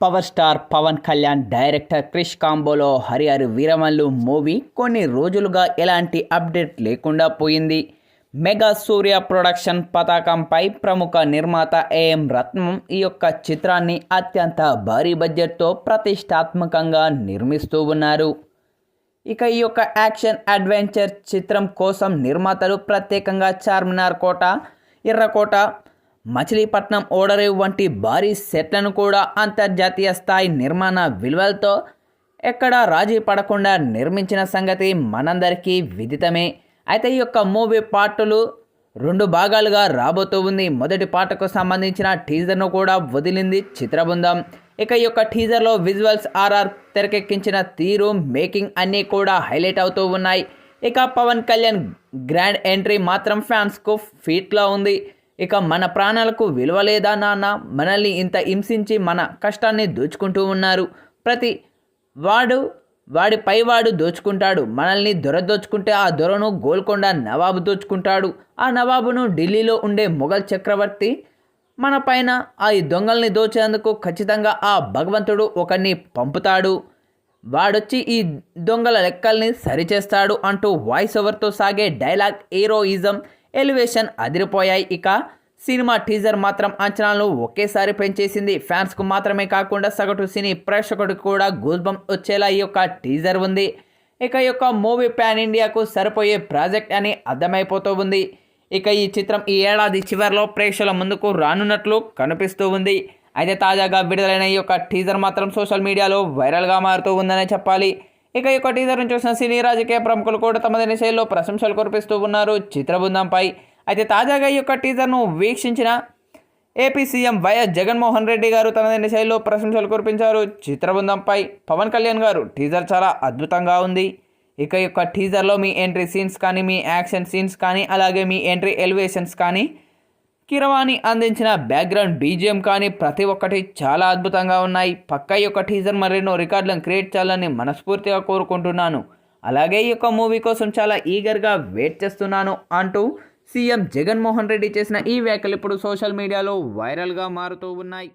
Power star Pawan Kalyan director Krish కాంబోలో హరిహరి Veeramallu movie కొన్ని రోజులుగా ఎలాంటి అప్డేట్ లేకుండా పోయింది. మెగా సూర్య ప్రొడక్షన్ పతాకంపై ప్రముఖ నిర్మాత ఏఎం రత్నం ఈ యొక్క చిత్రాన్ని అత్యంత భారీ బడ్జెట్తో ప్రతిష్టాత్మకంగా నిర్మిస్తూ ఉన్నారు. ఇక ఈ యొక్క యాక్షన్ అడ్వెంచర్ చిత్రం కోసం నిర్మాతలు ప్రత్యేకంగా చార్మినార్ కోట ఎర్రకోట మచిలీపట్నం ఓడరేవు వంటి భారీ సెట్లను కూడా అంతర్జాతీయ స్థాయి నిర్మాణ విలువలతో ఎక్కడా రాజీ పడకుండా నిర్మించిన సంగతి మనందరికీ విదితమే. అయితే ఈ యొక్క మూవీ పార్టులు రెండు భాగాలుగా రాబోతూ ఉంది. మొదటి పాటకు సంబంధించిన టీజర్ను కూడా వదిలింది చిత్రబృందం. ఇక ఈ యొక్క టీజర్లో విజువల్స్ ఆర్ఆర్ తెరకెక్కించిన తీరు మేకింగ్ అన్నీ కూడా హైలైట్ అవుతూ ఉన్నాయి. ఇక పవన్ కళ్యాణ్ గ్రాండ్ ఎంట్రీ మాత్రం ఫ్యాన్స్కు ఫీట్లో ఉంది. ఇక మన ప్రాణాలకు విలువ లేదా నాన్న? మనల్ని ఇంత హింసించి మన కష్టాన్ని దోచుకుంటూ ఉన్నారు. ప్రతి వాడు వాడి పైవాడు దోచుకుంటాడు. మనల్ని దొర దోచుకుంటే ఆ దొరను గోల్కొండ నవాబు దోచుకుంటాడు. ఆ నవాబును ఢిల్లీలో ఉండే మొఘల్ చక్రవర్తి మన పైన ఆ ఈ దొంగల్ని దోచేందుకు ఖచ్చితంగా ఆ భగవంతుడు ఒకరిని పంపుతాడు. వాడొచ్చి ఈ దొంగల లెక్కల్ని సరిచేస్తాడు అంటూ వాయిస్ ఓవర్తో సాగే డైలాగ్ హీరోయిజం ఎలివేషన్ అదిరిపోయాయి. ఇక సినిమా టీజర్ మాత్రం అంచనాలను ఒకేసారి పెంచేసింది. ఫ్యాన్స్కు మాత్రమే కాకుండా సగటు సినీ ప్రేక్షకుడికి కూడా గూజ్బం వచ్చేలా ఈ యొక్క టీజర్ ఉంది. ఇక యొక్క మూవీ ప్యాన్ ఇండియాకు సరిపోయే ప్రాజెక్ట్ అని అర్థమైపోతూ ఉంది. ఇక ఈ చిత్రం ఈ ఏడాది చివరిలో ప్రేక్షకుల ముందుకు రానున్నట్లు కనిపిస్తూ ఉంది. అయితే తాజాగా విడుదలైన ఈ యొక్క టీజర్ మాత్రం సోషల్ మీడియాలో వైరల్గా మారుతూ ఉందనే చెప్పాలి. ఇక ఈ యొక్క టీజర్ను చూసిన సినీ రాజకీయ ప్రముఖులు కూడా తమదైన శైలిలో ప్రశంసలు కురిపిస్తూ ఉన్నారు. చిత్రబృందంపై అయితే తాజాగా ఈ యొక్క టీజర్ను వీక్షించిన AP CM YS Jaganmohan Reddy garu తనదైన శైలిలో ప్రశంసలు కురిపించారు. చిత్రబృందంపై పవన్ కళ్యాణ్ గారు టీజర్ చాలా అద్భుతంగా ఉంది. ఇక యొక్క టీజర్లో మీ ఎంట్రీ సీన్స్ కానీ మీ యాక్షన్ సీన్స్ కానీ అలాగే మీ ఎంట్రీ ఎలివేషన్స్ కానీ కిరవాణి అందించిన బ్యాక్గ్రౌండ్ బీజిఎం కానీ ప్రతి ఒక్కటి చాలా అద్భుతంగా ఉన్నాయి. పక్క యొక్క టీజర్ మరెన్నో రికార్డులను క్రియేట్ చేయాలని మనస్ఫూర్తిగా కోరుకుంటున్నాను. అలాగే ఈ యొక్క మూవీ కోసం చాలా ఈగర్గా వెయిట్ చేస్తున్నాను అంటూ సీఎం జగన్మోహన్ రెడ్డి చేసిన ఈ వ్యాఖ్యలు ఇప్పుడు సోషల్ మీడియాలో వైరల్గా మారుతూ ఉన్నాయి.